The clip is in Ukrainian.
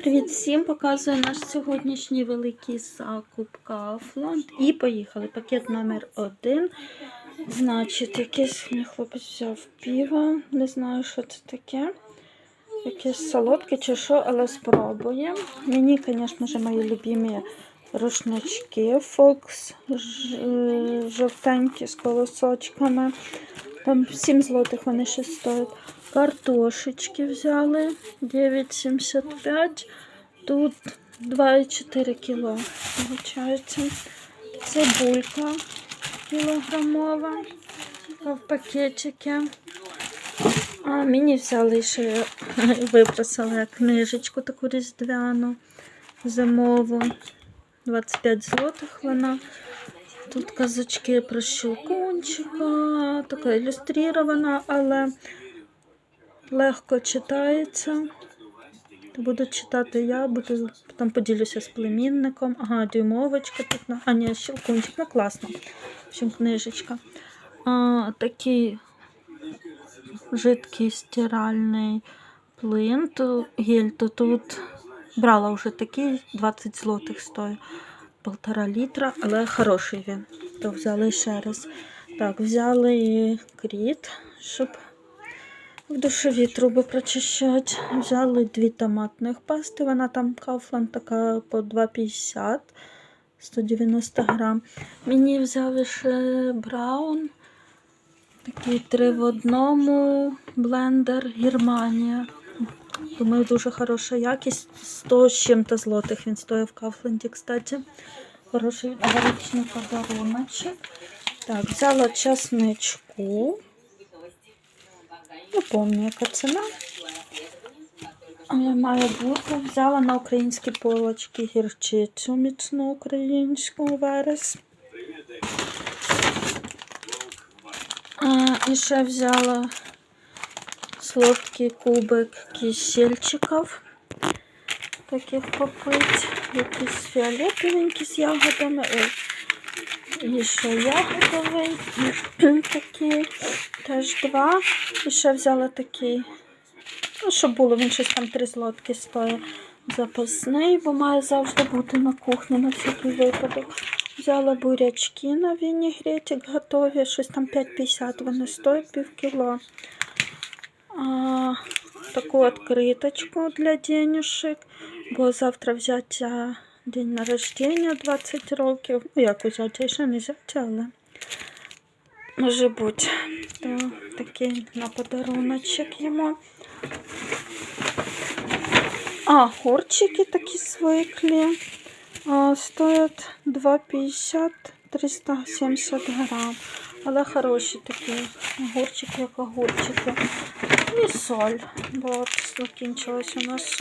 Привіт всім! Показую наш сьогоднішній великий закуп Kaufland. І поїхали. Пакет номер один. Значить, якийсь мені хлопець взяв пиво. Не знаю, що це таке. Якесь солодке чи що, але спробуємо. Мені, звісно ж, мої любимі рушнички Fox жовтенькі з колосочками. Там 7 злотих вони ще стоять. Картошечки взяли 9,75. Тут 2,4 кіло. Получається. Цибулька кілограмова. В пакетики. А мені взяли ще випросили книжечку таку різдвяну зимову. 25 злотих вона. Тут казочки про щелкунчика, така ілюстрована, але легко читається. Буду читати я, буду там поділюся з племінником. Ага, дюймовочка тут. на- А, щелкунчик, ну класно. В общем, книжечка. А, такий жидкий стиральний плин, то гель, то тут брала вже такий 20 злотих стоїть. Полтора літра, але хороший він. То взяли ще раз. Так, взяли кріт, щоб в душові труби прочищати. Взяли дві томатних пасти. Вона там Kaufland така по 2,50, 190 грам. Мені взяли ще браун. Такий три в одному блендер Германія. Думаю, дуже хороша якість. 100 з чим-то злотих він стоїть в Кафленді, кстати. Хороший гарячний подаруночок. Так, взяла чесничку. Не пам'ятаю, яка ціна. Але має бути. Взяла на українські полочки гірчицю міцну українську верес. А, і ще взяла сладкий кубик кисельчиків. Таких попить. Якісь фіолетовенькі з ягодами. Ой. І ще ягодовий. такий. Теж два. І ще взяла такий. Ну, що було, він щось там три злотки стоїть. Запасний, бо має завжди бути на кухні на всякий випадок. Взяла бурячки на вінігретик готові, щось там 5,50 вони стоять пів кіло. А, таку відкриточку для денюшек, бо завтра взяття день народження 20 років. Ну, як взяття, ще не взяття, але може бути. То такий на подаруночок йому. А, горчики такі звиклі. А, стоять 2,50 370 грам. Але хороші такі огурчики, як огурчики. І соль, бо закінчилась у нас